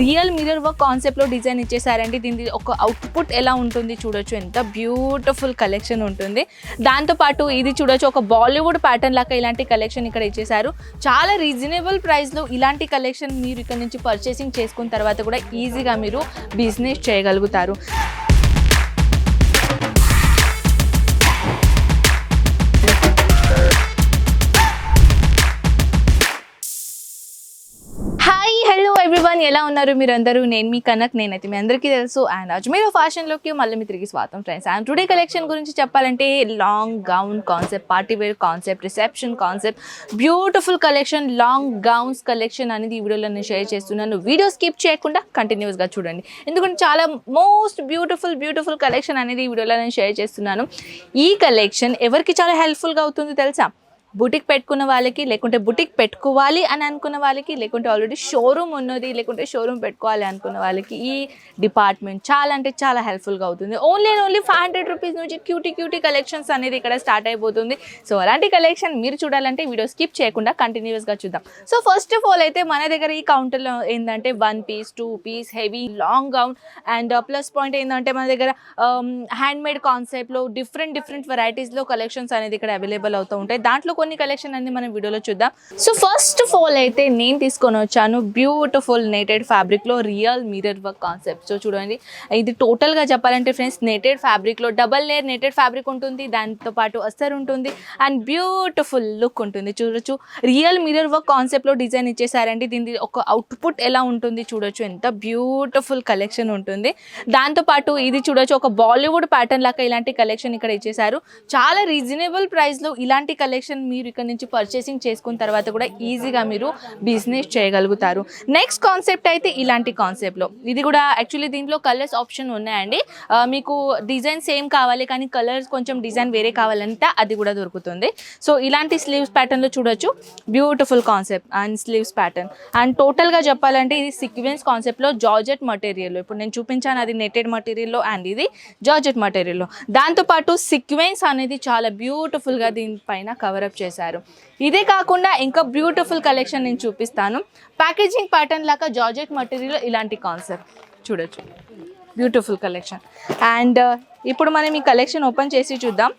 Real mirror work కాన్సెప్ట్లో design ఇచ్చేసారండి దీని ఒక అవుట్పుట్ ఎలా ఉంటుంది చూడొచ్చు. ఎంత బ్యూటిఫుల్ కలెక్షన్ ఉంటుంది. దాంతోపాటు ఇది చూడొచ్చు. ఒక బాలీవుడ్ ప్యాటర్న్ లాగా ఇలాంటి కలెక్షన్ ఇక్కడ ఇచ్చేసారు చాలా రీజనబుల్ ప్రైస్లో ఇలాంటి కలెక్షన్ మీరు ఇక్కడ నుంచి పర్చేసింగ్ చేసుకున్న తర్వాత కూడా ఈజీగా మీరు బిజినెస్ చేయగలుగుతారు. ఎలా ఉన్నారు మీరందరూ? నేను మీ కనక్ నేనైతే మీ అందరికీ తెలుసు. అండ్ అజ్మీర్ ఫ్యాషన్లోకి మళ్ళీ మీ తిరిగి స్వాతం ఫ్రెండ్స్ అండ్ టుడే కలెక్షన్ గురించి చెప్పాలంటే long gown concept party wear concept reception concept beautiful collection long gowns collection అనేది ఈ వీడియోలో నేను షేర్ చేస్తున్నాను. వీడియో స్కిప్ చేయకుండా కంటిన్యూస్గా చూడండి. ఎందుకంటే చాలా మోస్ట్ బ్యూటిఫుల్ బ్యూటిఫుల్ కలెక్షన్ అనేది ఈ వీడియోలో నేను షేర్ చేస్తున్నాను. ఈ కలెక్షన్ ఎవరికి చాలా హెల్ప్ఫుల్గా అవుతుంది తెలుసా? బుటిక్ పెట్టుకున్న వాళ్ళకి లేకుంటే బుటిక్ పెట్టుకోవాలి అని అనుకున్న వాళ్ళకి లేకుంటే ఆల్రెడీ షోరూమ్ ఉన్నది లేకుంటే షోరూమ్ పెట్టుకోవాలి అనుకున్న వాళ్ళకి ఈ డిపార్ట్మెంట్ చాలా అంటే చాలా హెల్ప్ఫుల్గా అవుతుంది. Only and only five hundred rupees నుంచి క్యూటీ క్యూటీ కలెక్షన్స్ అనేది ఇక్కడ స్టార్ట్ అయిపోతుంది. సో అలాంటి కలెక్షన్ మీరు చూడాలంటే వీడియో స్కిప్ చేయకుండా కంటిన్యూస్గా చూద్దాం. సో ఫస్ట్ ఆఫ్ ఆల్ అయితే మన దగ్గర ఈ కౌంటర్లో ఏంటంటే one piece two piece heavy long gown and plus point ఏంటంటే మన దగ్గర హ్యాండ్మేడ్ కాన్సెప్ట్లో డిఫరెంట్ డిఫరెంట్ వెరైటీస్లో కలెక్షన్స్ అనేది ఇక్కడ అవైలబుల్ అవుతూ ఉంటాయి. దాంట్లో కొన్ని కలెక్షన్ అన్ని మనం వీడియోలో చూద్దాం. సో ఫస్ట్ ఆఫ్ ఆల్ అయితే నేను తీసుకొని వచ్చాను బ్యూటిఫుల్ నెటెడ్ ఫ్యాబ్రిక్లో real mirror work concept so చూడండి. ఇది టోటల్గా చెప్పాలంటే ఫ్రెండ్స్ నెటెడ్ ఫ్యాబ్రిక్లో డబల్ లేయర్ నెటెడ్ ఫ్యాబ్రిక్ ఉంటుంది దాంతో పాటు అస్తర్ ఉంటుంది అండ్ బ్యూటిఫుల్ లుక్ ఉంటుంది. చూడొచ్చు. రియల్ మిరర్ వర్క్ కాన్సెప్ట్లో డిజైన్ ఇచ్చేసారండి. దీని ఒక అవుట్పుట్ ఎలా ఉంటుంది చూడొచ్చు. ఎంత బ్యూటిఫుల్ కలెక్షన్ ఉంటుంది. దాంతోపాటు ఇది చూడొచ్చు ఒక బాలీవుడ్ ప్యాటర్న్ లాగా ఇలాంటి కలెక్షన్ ఇక్కడ ఇచ్చేసారు చాలా రీజనబుల్ ప్రైస్లో ఇలాంటి కలెక్షన్ మీరు ఇక్కడ నుంచి పర్చేసింగ్ చేసుకున్న తర్వాత కూడా ఈజీగా మీరు బిజినెస్ చేయగలుగుతారు. నెక్స్ట్ కాన్సెప్ట్ అయితే ఇలాంటి కాన్సెప్ట్లో ఇది కూడా యాక్చువల్లీ దీంట్లో కలర్స్ ఆప్షన్ ఉన్నాయండి. మీకు డిజైన్ సేమ్ కావాలి కానీ కలర్స్ కొంచెం డిజైన్ వేరే కావాలంటే అది కూడా దొరుకుతుంది. సో ఇలాంటి స్లీవ్స్ ప్యాటర్న్లో చూడొచ్చు. Beautiful concept and sleeves pattern and టోటల్గా చెప్పాలంటే ఇది సీక్వెన్స్ కాన్సెప్ట్లో జార్జెట్ మటీరియల్ ఇప్పుడు నేను చూపించాను అది నెటెడ్ మటీరియల్లో అండ్ ఇది జార్జెట్ మటీరియల్లో దాంతోపాటు సీక్వెన్స్ అనేది చాలా బ్యూటిఫుల్గా దీనిపైన కవరప్ చేశారు. ఇదే కాకుండా ఇంకా బ్యూటిఫుల్ కలెక్షన్ నేను చూపిస్తాను. ప్యాకేజింగ్ ప్యాటర్న్ లాగా జార్జెట్ మటీరియల్ ఇలాంటి కాన్సెప్ట్. చూడొచ్చు. Beautiful collection. అండ్ ఇప్పుడు మనం ఈ కలెక్షన్ ఓపెన్ చేసి చూద్దాం.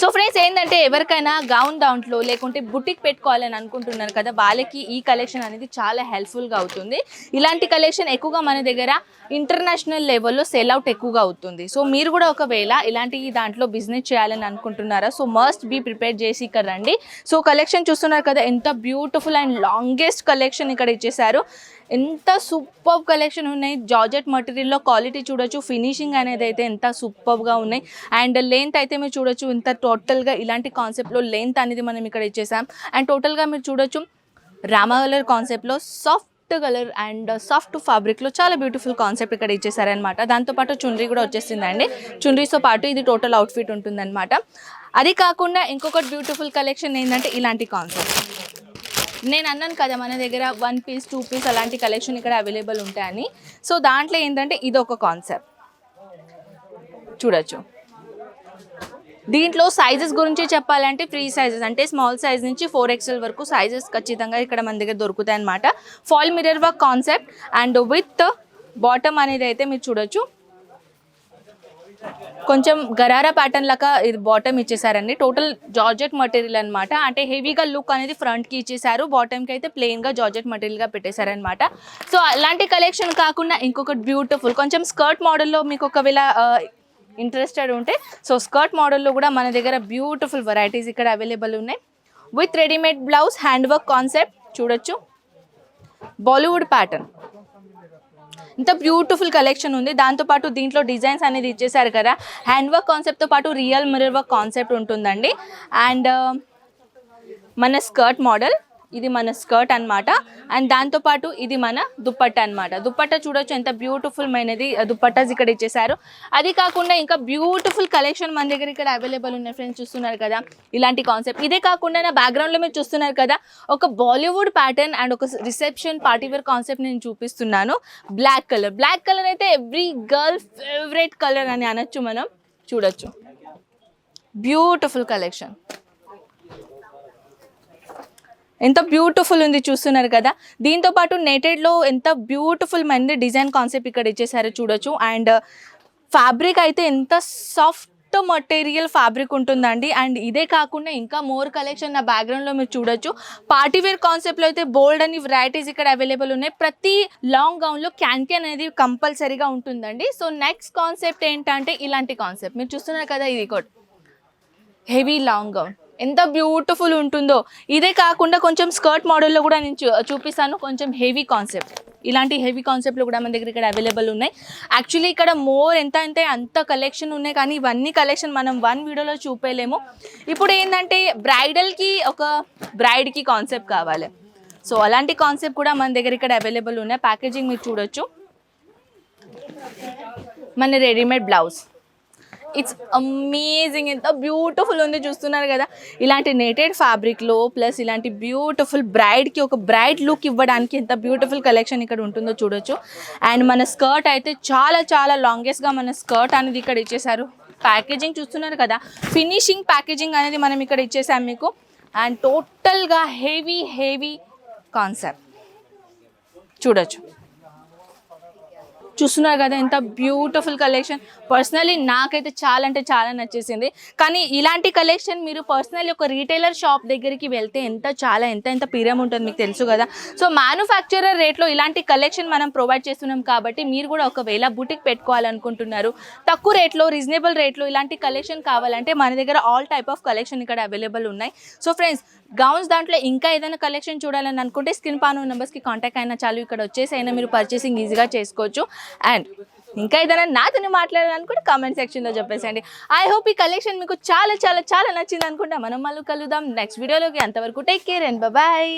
సో ఫ్రెండ్స్ ఏంటంటే ఎవరికైనా గౌన్ దాంట్లో లేకుంటే బుటిక్ పెట్టుకోవాలని అనుకుంటున్నారు కదా వాళ్ళకి ఈ కలెక్షన్ అనేది చాలా హెల్ప్ఫుల్గా అవుతుంది. ఇలాంటి కలెక్షన్ ఎక్కువగా మన దగ్గర ఇంటర్నేషనల్ లెవెల్లో సెల్ అవుట్ ఎక్కువగా అవుతుంది. సో మీరు కూడా ఒకవేళ ఇలాంటి దాంట్లో బిజినెస్ చేయాలని అనుకుంటున్నారా సో మస్ట్ బీ ప్రిపేర్ చేసి ఇక్కడ రండి. సో కలెక్షన్ చూస్తున్నారు కదా ఎంత బ్యూటిఫుల్ అండ్ లాంగెస్ట్ కలెక్షన్ ఇక్కడ ఇచ్చేసారు ఎంత సూపర్ కలెక్షన్ ఉన్నాయి. జార్జెట్ మటీరియల్లో క్వాలిటీ చూడొచ్చు ఫినిషింగ్ అనేది అయితే ఎంత సూపర్గా ఉన్నాయి. అండ్ లెంత్ అయితే మీరు చూడొచ్చు ఇంత టోటల్గా ఇలాంటి కాన్సెప్ట్లో లెంత్ అనేది మనం ఇక్కడ ఇచ్చేసాం. అండ్ టోటల్గా మీరు చూడొచ్చు రామా కలర్ కాన్సెప్ట్లో సాఫ్ట్ కలర్ అండ్ సాఫ్ట్ ఫ్యాబ్రిక్లో చాలా బ్యూటిఫుల్ కాన్సెప్ట్ ఇక్కడ ఇచ్చేసారనమాట దాంతోపాటు చుండ్రీ కూడా వచ్చేసిందండి. చుండ్రీతో పాటు ఇది టోటల్ అవుట్ఫిట్ ఉంటుందన్నమాట. అది కాకుండా ఇంకొకటి బ్యూటిఫుల్ కలెక్షన్ ఏంటంటే ఇలాంటి కాన్సెప్ట్. నేను అన్నాను కదా మన దగ్గర వన్ పీస్ టూ పీస్ అలాంటి కలెక్షన్ ఇక్కడ అవైలబుల్ ఉంటాయని. సో దాంట్లో ఏంటంటే ఇది ఒక కాన్సెప్ట్. చూడొచ్చు. దీంట్లో సైజెస్ గురించి చెప్పాలంటే ఫ్రీ సైజెస్ అంటే స్మాల్ సైజ్ నుంచి ఫోర్ ఎక్స్ఎల్ వరకు సైజెస్ ఖచ్చితంగా ఇక్కడ మన దగ్గర దొరుకుతాయి అనమాట fall mirror work concept and with bottom అనేది అయితే మీరు చూడొచ్చు. కొంచెం గరారా ప్యాటర్న్ లాగా ఇది బాటమ్ ఇచ్చేసారండి. టోటల్ జార్జెట్ మటీరియల్ అనమాట అంటే హెవీగా లుక్ అనేది ఫ్రంట్కి ఇచ్చేసారు. బాటమ్కి అయితే ప్లెయిన్గా జార్జెట్ మటీరియల్గా పెట్టేశారనమాట సో అలాంటి కలెక్షన్ కాకుండా ఇంకొకటి బ్యూటిఫుల్ కొంచెం స్కర్ట్ మోడల్లో మీకు ఒకవేళ ఇంట్రెస్టెడ్ ఉంటే. సో స్కర్ట్ మోడల్లో కూడా మన దగ్గర బ్యూటిఫుల్ వెరైటీస్ ఇక్కడ అవైలబుల్ ఉన్నాయి. With readymade blouse hand work concept చూడొచ్చు. బాలీవుడ్ ప్యాటర్న్ ఇంత బ్యూటిఫుల్ కలెక్షన్ ఉంది. దాంతోపాటు దీంట్లో డిజైన్స్ అనేది ఇచ్చేసారు కదా. హ్యాండ్ వర్క్ కాన్సెప్ట్తో పాటు రియల్ మిరర్ వర్క్ కాన్సెప్ట్ ఉంటుందండి. అండ్ uh, మన స్కర్ట్ మోడల్ ఇది మన స్కర్ట్ అన్నమాట. అండ్ దాంతోపాటు ఇది మన దుప్పట్ట అన్నమాట. దుప్పట్ట చూడొచ్చు ఎంత బ్యూటిఫుల్ మైనది దుప్పట్టాస్ ఇక్కడ ఇచ్చేసారు అది కాకుండా ఇంకా బ్యూటిఫుల్ కలెక్షన్ మన దగ్గర ఇక్కడ అవైలబుల్ ఉన్నాయి ఫ్రెండ్స్ చూస్తున్నారు కదా? ఇలాంటి కాన్సెప్ట్ ఇదే కాకుండా నా బ్యాక్గ్రౌండ్లో మీరు చూస్తున్నారు కదా ఒక బాలీవుడ్ ప్యాటర్న్ అండ్ ఒక రిసెప్షన్ పార్టీ వేర్ కాన్సెప్ట్ నేను చూపిస్తున్నాను. బ్లాక్ కలర్ బ్లాక్ కలర్ అయితే ఎవ్రీ గర్ల్ ఫేవరెట్ కలర్ అని అనొచ్చు మనం. చూడొచ్చు. బ్యూటిఫుల్ కలెక్షన్ ఎంత బ్యూటిఫుల్ ఉంది చూస్తున్నారు కదా. దీంతో పాటు నెటెడ్లో ఎంత బ్యూటిఫుల్ మంది డిజైన్ కాన్సెప్ట్ ఇక్కడ ఇచ్చేసారో చూడొచ్చు. అండ్ uh, ఫ్యాబ్రిక్ అయితే ఎంత సాఫ్ట్ మటీరియల్ ఫ్యాబ్రిక్ ఉంటుందండి. అండ్ ఇదే కాకుండా ఇంకా మోర్ కలెక్షన్ నా బ్యాక్గ్రౌండ్లో మీరు చూడొచ్చు. పార్టీవేర్ కాన్సెప్ట్లో అయితే బోల్డ్ అని వెరైటీస్ ఇక్కడ అవైలబుల్ ఉన్నాయి. ప్రతి లాంగ్ గౌన్లో క్యాన్ అనేది కంపల్సరీగా ఉంటుందండి. సో నెక్స్ట్ కాన్సెప్ట్ ఏంటంటే ఇలాంటి కాన్సెప్ట్ మీరు చూస్తున్నారు కదా ఇది కూడా. హెవీ లాంగ్ గౌన్ ఎంత బ్యూటిఫుల్ ఉంటుందో. ఇదే కాకుండా కొంచెం స్కర్ట్ మోడల్లో కూడా నేను చూ- చూపిస్తాను. కొంచెం హెవీ కాన్సెప్ట్ ఇలాంటి హెవీ కాన్సెప్ట్లో కూడా మన దగ్గర ఇక్కడ అవైలబుల్ ఉన్నాయి. యాక్చువల్లీ ఇక్కడ మోర్ ఎంత అంటే అంత కలెక్షన్ ఉన్నాయి. కానీ ఇవన్నీ కలెక్షన్ మనం వన్ వీడియోలో చూపేయలేము ఇప్పుడు ఏంటంటే బ్రైడల్కి ఒక బ్రైడ్కి కాన్సెప్ట్ కావాలి. సో అలాంటి కాన్సెప్ట్ కూడా మన దగ్గర ఇక్కడ అవైలబుల్ ఉన్నాయి. ప్యాకేజింగ్ మీరు చూడొచ్చు. మన రెడీమేడ్ బ్లౌజ్ ఇట్స్ అమేజింగ్ ఎంత బ్యూటిఫుల్ ఉంది చూస్తున్నారు కదా. ఇలాంటి నెటెడ్ ఫ్యాబ్రిక్లో ప్లస్ ఇలాంటి బ్యూటిఫుల్ బ్రైడ్కి ఒక బ్రైడ్ లుక్ ఇవ్వడానికి ఎంత బ్యూటిఫుల్ కలెక్షన్ ఇక్కడ ఉంటుందో చూడొచ్చు. అండ్ మన స్కర్ట్ అయితే చాలా చాలా లాంగెస్ట్గా మన స్కర్ట్ అనేది ఇక్కడ ఇచ్చేసారు ప్యాకేజింగ్ చూస్తున్నారు కదా. ఫినిషింగ్ ప్యాకేజింగ్ అనేది మనం ఇక్కడ ఇచ్చేసాం మీకు. అండ్ టోటల్గా హెవీ హెవీ కాన్సెప్ట్ చూడొచ్చు. చూస్తున్నారు కదా ఎంత బ్యూటిఫుల్ కలెక్షన్ పర్సనలీ నాకైతే చాలా అంటే చాలా నచ్చేసింది. కానీ ఇలాంటి కలెక్షన్ మీరు పర్సనలీ ఒక రీటైలర్ షాప్ దగ్గరికి వెళ్తే ఎంత చాలా ఎంత ఎంత పీరియం ఉంటుంది మీకు తెలుసు కదా. సో మ్యానుఫ్యాక్చరర్ రేట్లో ఇలాంటి కలెక్షన్ మనం ప్రొవైడ్ చేస్తున్నాం కాబట్టి మీరు కూడా ఒకవేళ బుటిక్ పెట్టుకోవాలనుకుంటున్నారు తక్కువ రేట్లో రీజనబుల్ రేట్లో ఇలాంటి కలెక్షన్ కావాలంటే మన దగ్గర ఆల్ టైప్ ఆఫ్ కలెక్షన్ ఇక్కడ అవైలబుల్ ఉన్నాయి. సో ఫ్రెండ్స్ గౌన్స్ దాంట్లో ఇంకా ఏదైనా కలెక్షన్ చూడాలని అనుకుంటే స్కిన్ పాను నెంబర్స్కి కాంటాక్ట్ అయినా చాలు. ఇక్కడ వచ్చేసి అయినా మీరు పర్చేసింగ్ ఈజీగా చేసుకోవచ్చు. అండ్ ఇంకా ఏదైనా నాతోనే మాట్లాడాలనుకుంటే కామెంట్ సెక్షన్లో చెప్పేసండి ఐ హోప్ ఈ కలెక్షన్ మీకు చాలా చాలా చాలా నచ్చింది అనుకుంటా మనం మళ్ళీ కలుద్దాం. నెక్స్ట్ వీడియోలోకి అంతవరకు టేక్ కేర్ అండ్ బాయ్